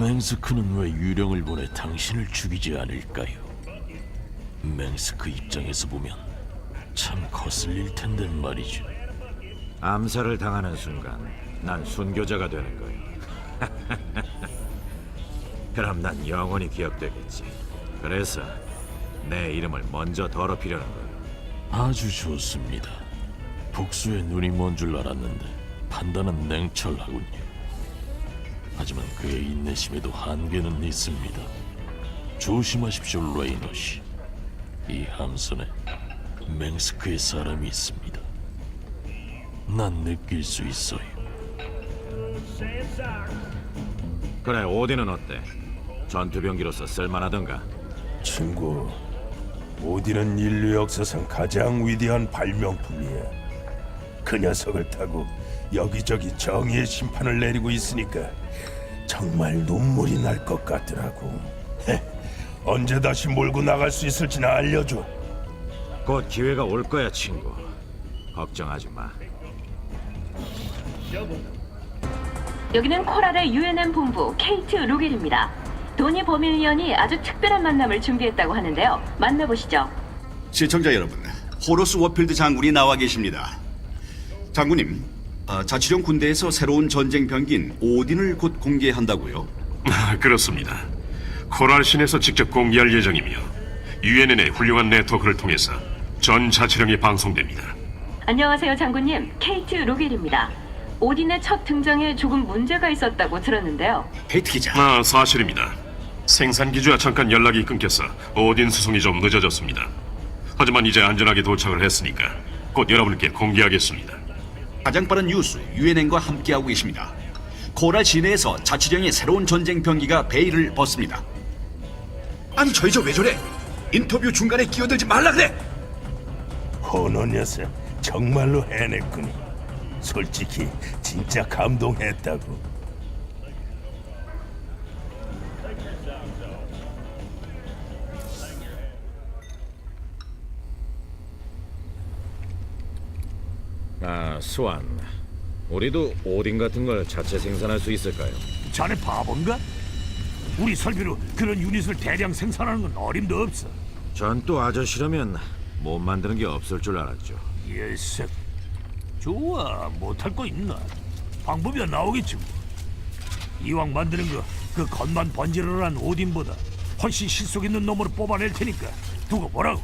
맹스크는 왜 유령을 보내 당신을 죽이지 않을까요? 맹스크 입장에서 보면 참 거슬릴 텐데 말이죠. 암살을 당하는 순간 난 순교자가 되는 거야. 그럼 난 영원히 기억되겠지. 그래서 내 이름을 먼저 더럽히려는 거야. 아주 좋습니다. 복수의 눈이 먼 줄 알았는데 판단은 냉철하군요. 하지만 그의 인내심에도 한계는 있습니다. 조심하십시오, 레이너시. 이 함선에 맹스크의 사람이 있습니다. 난 느낄 수 있어요. 그래 오딘은 어때? 전투병기로서 쓸만하던가? 친구, 오딘은 인류 역사상 가장 위대한 발명품이야. 그 녀석을 타고 여기저기 정의의 심판을 내리고 있으니까 정말 눈물이 날 것 같더라고. 헤, 언제 다시 몰고 나갈 수 있을지나 알려줘. 곧 기회가 올 거야 친구. 걱정하지 마. 여기는 코랄의 UNM 본부 케이트 루겔입니다. 도니 버밀리언이 아주 특별한 만남을 준비했다고 하는데요. 만나보시죠. 시청자 여러분, 호러스 워필드 장군이 나와 계십니다. 장군님, 아, 자치령 군대에서 새로운 전쟁 병기인 오딘을 곧 공개한다고요? 아, 그렇습니다. 코랄 신에서 직접 공개할 예정이며 UNN의 훌륭한 네트워크를 통해서 전 자치령이 방송됩니다. 안녕하세요, 장군님. 케이트 루겔입니다. 오딘의 첫 등장에 조금 문제가 있었다고 들었는데요. 페이트 기자. 아, 사실입니다. 생산 기지와 잠깐 연락이 끊겨서 오딘 수송이 좀 늦어졌습니다. 하지만 이제 안전하게 도착을 했으니까 곧 여러분께 공개하겠습니다. 가장 빠른 뉴스 UNN과 함께하고 계십니다. 코랄 시내에서 자치령의 새로운 전쟁 병기가 베일을 벗습니다. 아니 저희 저왜 저래? 인터뷰 중간에 끼어들지 말라 그래. 호너 녀석 정말로 해냈구니. 솔직히 진짜 감동했다고. 아 스완, 우리도 오딘 같은 걸 자체 생산할 수 있을까요? 자네 바본가? 우리 설비로 그런 유닛을 대량 생산하는 건 어림도 없어. 전 또 아저씨라면 못 만드는 게 없을 줄 알았죠. 예색. 좋아, 못할 거 있나? 방법이야 나오겠지 뭐. 이왕 만드는 거 그 겉만 번지르르한 오딘보다 훨씬 실속 있는 놈으로 뽑아낼 테니까 두고 보라고.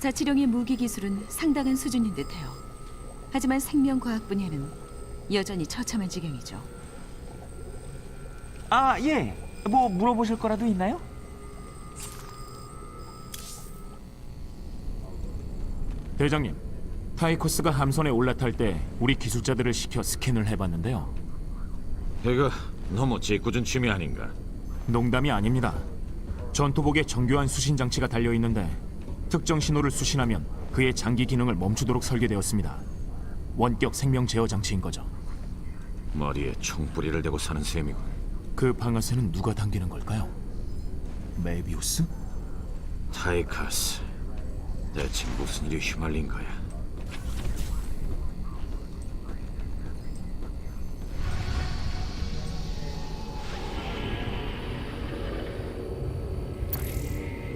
자치령의 무기 기술은 상당한 수준인 듯해요. 하지만 생명과학 분야는 여전히 처참한 지경이죠. 아, 예. 뭐 물어보실 거라도 있나요? 대장님, 타이코스가 함선에 올라탈 때 우리 기술자들을 시켜 스캔을 해봤는데요. 이거 너무 짓궂은 취미 아닌가? 농담이 아닙니다. 전투복에 정교한 수신 장치가 달려 있는데 특정 신호를 수신하면 그의 장기 기능을 멈추도록 설계되었습니다. 원격 생명 제어 장치인 거죠. 머리에 총뿌리를 대고 사는 셈이군. 그 방아쇠는 누가 당기는 걸까요? 메비우스? 타이카스. 대체 무슨 일이 휘말린 거야?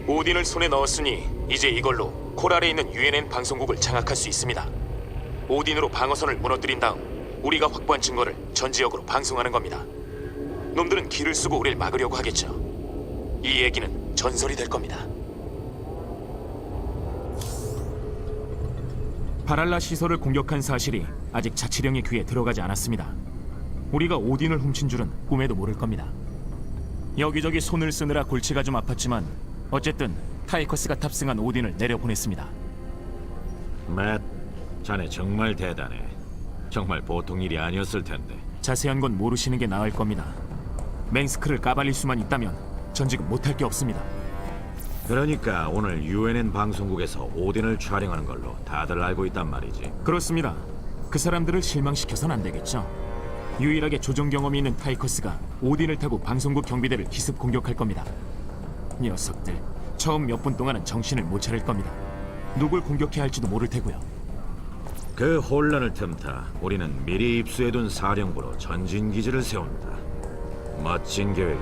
오딘을 손에 넣었으니 이제 이걸로 코랄에 있는 UNN 방송국을 장악할 수 있습니다. 오딘으로 방어선을 무너뜨린 다음 우리가 확보한 증거를 전 지역으로 방송하는 겁니다. 놈들은 길을 쓰고 우리를 막으려고 하겠죠. 이 얘기는 전설이 될 겁니다. 바랄라 시설을 공격한 사실이 아직 자치령의 귀에 들어가지 않았습니다. 우리가 오딘을 훔친 줄은 꿈에도 모를 겁니다. 여기저기 손을 쓰느라 골치가 좀 아팠지만 어쨌든 타이커스가 탑승한 오딘을 내려보냈습니다. 맷, 자네 정말 대단해. 정말 보통 일이 아니었을 텐데. 자세한 건 모르시는 게 나을 겁니다. 맹스크를 까발릴 수만 있다면 전 지금 못할 게 없습니다. 그러니까 오늘 UNN 방송국에서 오딘을 촬영하는 걸로 다들 알고 있단 말이지. 그렇습니다. 그 사람들을 실망시켜선 안 되겠죠. 유일하게 조종 경험이 있는 타이커스가 오딘을 타고 방송국 경비대를 기습 공격할 겁니다. 녀석들 처음 몇 분 동안은 정신을 못 차릴 겁니다. 누굴 공격해야 할지도 모를 테고요. 그 혼란을 틈타 우리는 미리 입수해둔 사령부로 전진 기지를 세운다. 멋진 계획이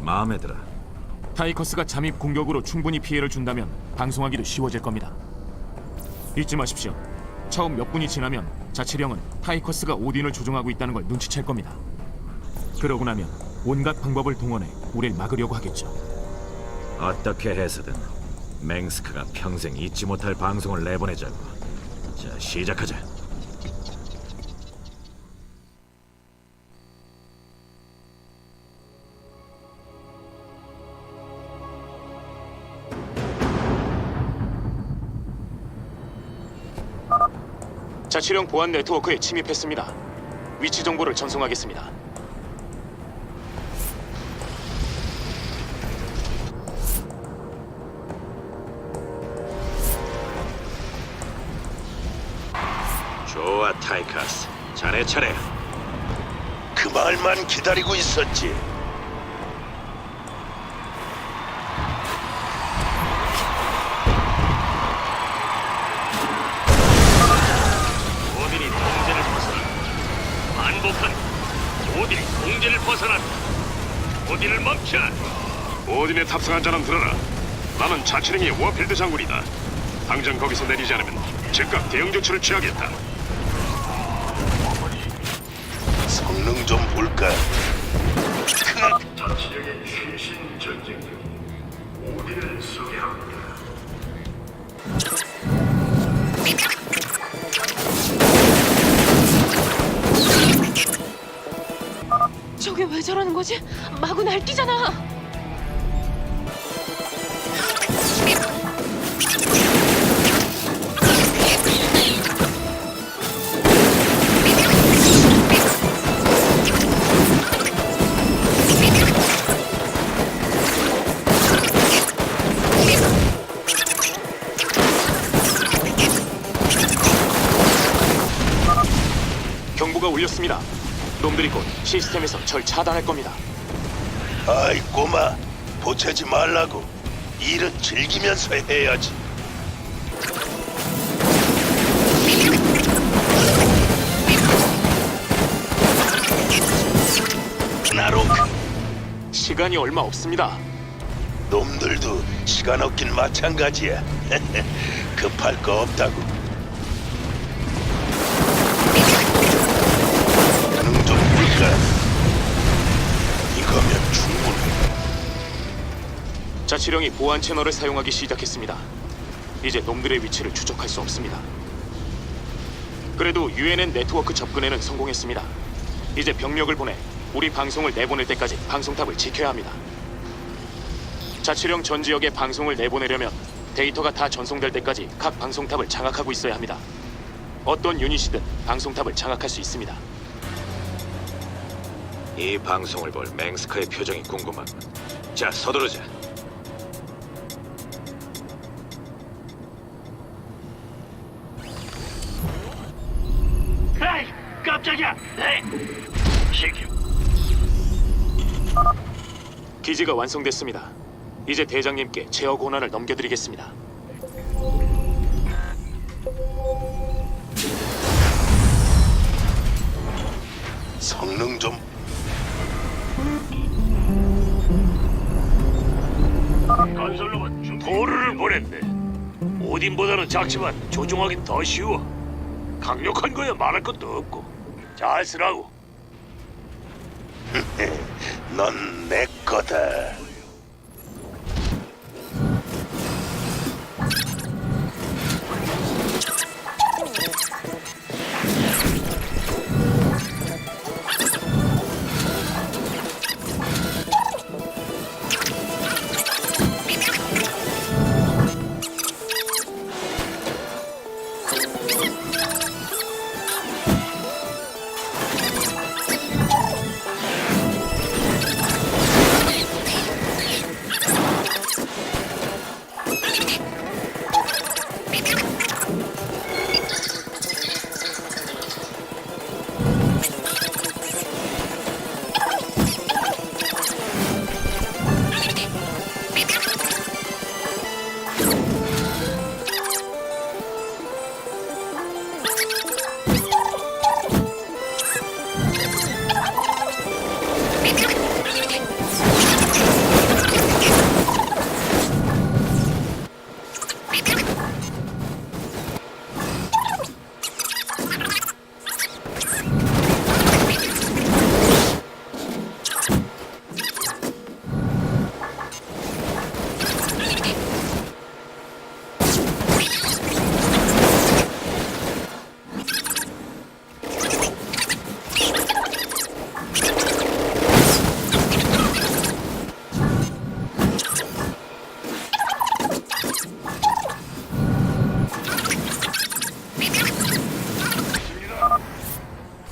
마음에 들어. 타이커스가 잠입 공격으로 충분히 피해를 준다면 방송하기도 쉬워질 겁니다. 잊지 마십시오. 처음 몇 분이 지나면 자치령은 타이커스가 오딘을 조종하고 있다는 걸 눈치챌 겁니다. 그러고 나면 온갖 방법을 동원해 우릴 막으려고 하겠죠. 어떻게 해서든 맹스크가 평생 잊지 못할 방송을 내보내자고. 자, 시작하자. 자치령 보안 네트워크에 침입했습니다. 위치 정보를 전송하겠습니다. 기다리고 있었지. 오딘이 공제를 벗어나. 반복한 오딘이 공제를 벗어난 오딘을 멈춰. 오딘에 탑승한 자는 들어라. 나는 자치령의 워필드 장군이다. 당장 거기서 내리지 않으면 즉각 대응 조치를 취하겠다 좀 볼까? 자치령의 최신 전쟁력 오딘을 소개합니다 저게 왜 저러는 거지? 마구 날뛰잖아. 경보가 울렸습니다. 놈들이 곧 시스템에서 절 차단할 겁니다. 아이 꼬마, 보채지 말라고. 일은 즐기면서 해야지. 나로 시간이 얼마 없습니다. 놈들도 시간 없긴 마찬가지야. 급할 거 없다고. 자치령이 보안 채널을 사용하기 시작했습니다. 이제 놈들의 위치를 추적할 수 없습니다. 그래도 UNN 네트워크 접근에는 성공했습니다. 이제 병력을 보내 우리 방송을 내보낼 때까지 방송탑을 지켜야 합니다. 자치령 전 지역에 방송을 내보내려면 데이터가 다 전송될 때까지 각 방송탑을 장악하고 있어야 합니다. 어떤 유닛이든 방송탑을 장악할 수 있습니다. 이 방송을 볼 맹스크의 표정이 궁금하군. 자, 서두르자. 깜짝이야 시키 기지가 완성됐습니다. 이제 대장님께 제어 권한을 넘겨드리겠습니다. 성능 좀 건설로만 도르를 보냈네. 오딘보다는 작지만 조종하기 더 쉬워. 강력한 거야 말할 것도 없고. 잘 쓰라고. 넌내 거다.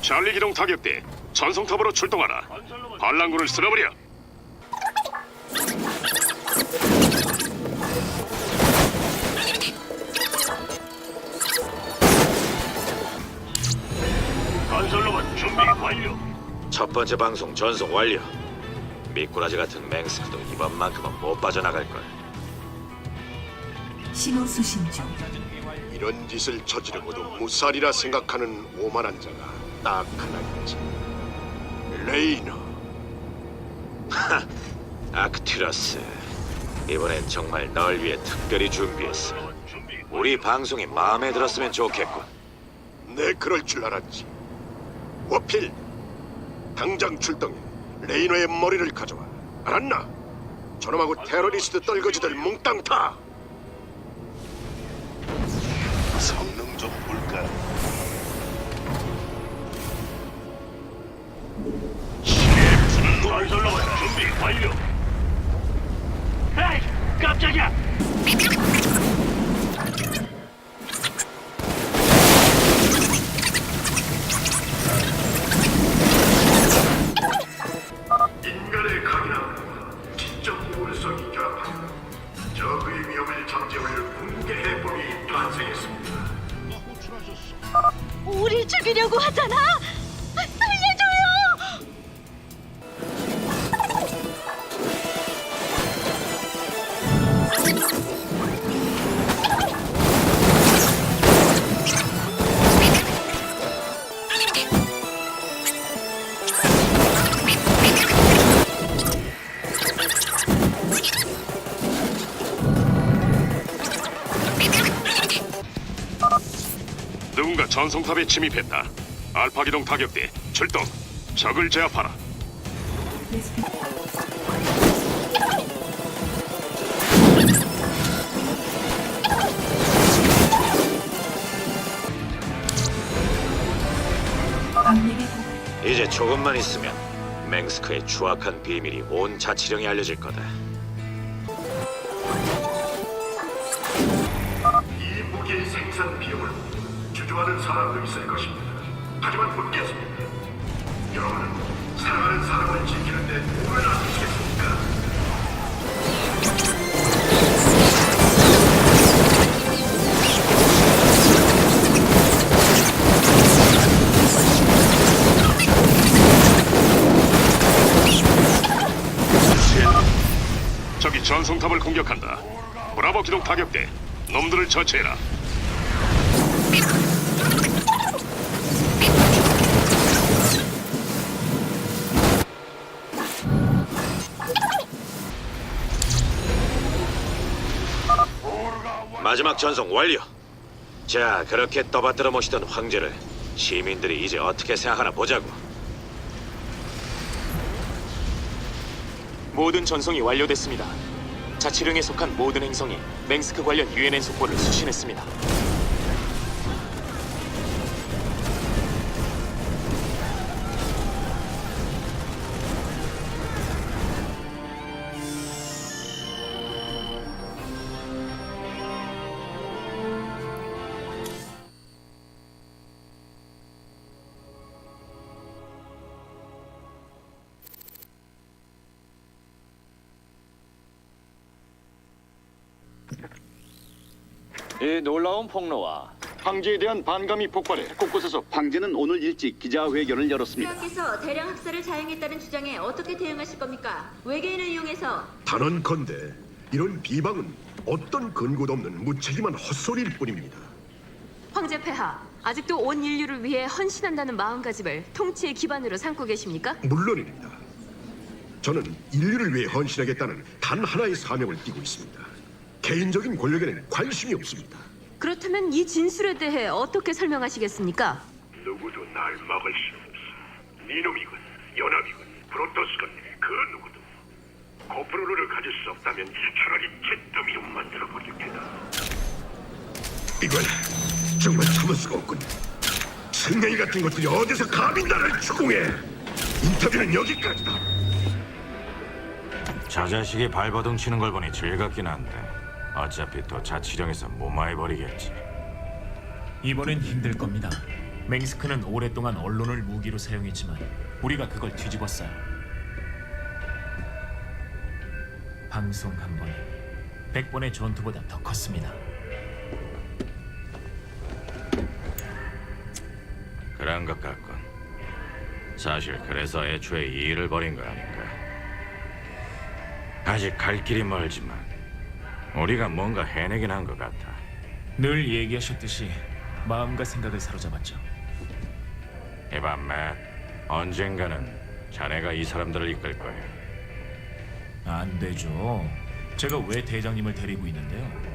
찰리 기동 타격대 전송탑으로 출동하라. 반란군을 쓸어버려. 건설로만 준비 완료. 첫 번째 방송 전송 완료. 미꾸라지 같은 맹스크도 이번만큼은 못 빠져나갈 걸. 신호 수신 중. 이런 짓을 저지르고도 무살이라 생각하는 오만한 자가 딱 하나 있지. 레이너. 아크티러스. 이번엔 정말 널 위해 특별히 준비했어. 우리 방송이 마음에 들었으면 좋겠군. 내 그럴 줄 알았지. 워필, 당장 출동해 레이너의 머리를 가져와. 알았나? 저놈하고 테러리스트 떨거지들 몽땅 타. 성 완료. 에이, 깜짝이야. 전송탑에 침입했다. 알파 기동 타격대 출동. 적을 제압하라. 이제 조금만 있으면 맹스크의 추악한 비밀이 온 자치령에 알려질 거다. 이 무기 생산 비용을 주저하는 사람도 있을 것입니다. 하지만 묻겠습니다. 여러분은 사랑하는 사람을 지키는데 얼마나 하시겠습니까? 적이 전송탑을 공격한다. 브라보 기동 타격대 놈들을 처치해라. 마지막 전송 완료. 자, 그렇게 떠받들어 모시던 황제를 시민들이 이제 어떻게 생각하나 보자고. 모든 전송이 완료됐습니다. 자치령에 속한 모든 행성이 맹스크 관련 UNN 속보를 수신했습니다. 폭로와 황제에 대한 반감이 폭발해 곳곳에서 황제는 오늘 일찍 기자회견을 열었습니다. 께서 대량 학살을 자행했다는 주장에 어떻게 대응하실 겁니까? 외계인을 이용해서 단언컨대 이런 비방은 어떤 근거도 없는 무책임한 헛소리일 뿐입니다. 황제 폐하 아직도 온 인류를 위해 헌신한다는 마음가짐을 통치의 기반으로 삼고 계십니까? 물론입니다. 저는 인류를 위해 헌신하겠다는 단 하나의 사명을 띠고 있습니다. 개인적인 권력에는 관심이 없습니다. 그렇다면 이 진술에 대해 어떻게 설명하시겠습니까? 누구도 날 막을 수 없어. 니놈이건 연합이건 프로토스건 그 누구도 코프로를 가질 수 없다면 차라리 잿더미로 만들어 버릴 테다. 이건 정말 참을 수가 없군. 승냥이 같은 것들이 어디서 감히 나를 추궁해? 인터뷰는 여기까지다. 저 자식이 발버둥 치는 걸 보니 즐겁긴 한데 어차피 또 자치령에서 무마해 버리겠지. 이번엔 힘들 겁니다. 맹스크는 오랫동안 언론을 무기로 사용했지만 우리가 그걸 뒤집었어요. 방송 한 번이 100번의 전투보다 더 컸습니다. 그런 것 같군. 사실 그래서 애초에 이 일을 벌인 거 아닌가. 아직 갈 길이 멀지만 우리가 뭔가 해내긴 한 것 같아. 늘 얘기하셨듯이 마음과 생각을 사로잡았죠. 이봐, 맷. 언젠가는 자네가 이 사람들을 이끌 거야. 안 되죠. 제가 왜 대장님을 데리고 있는데요?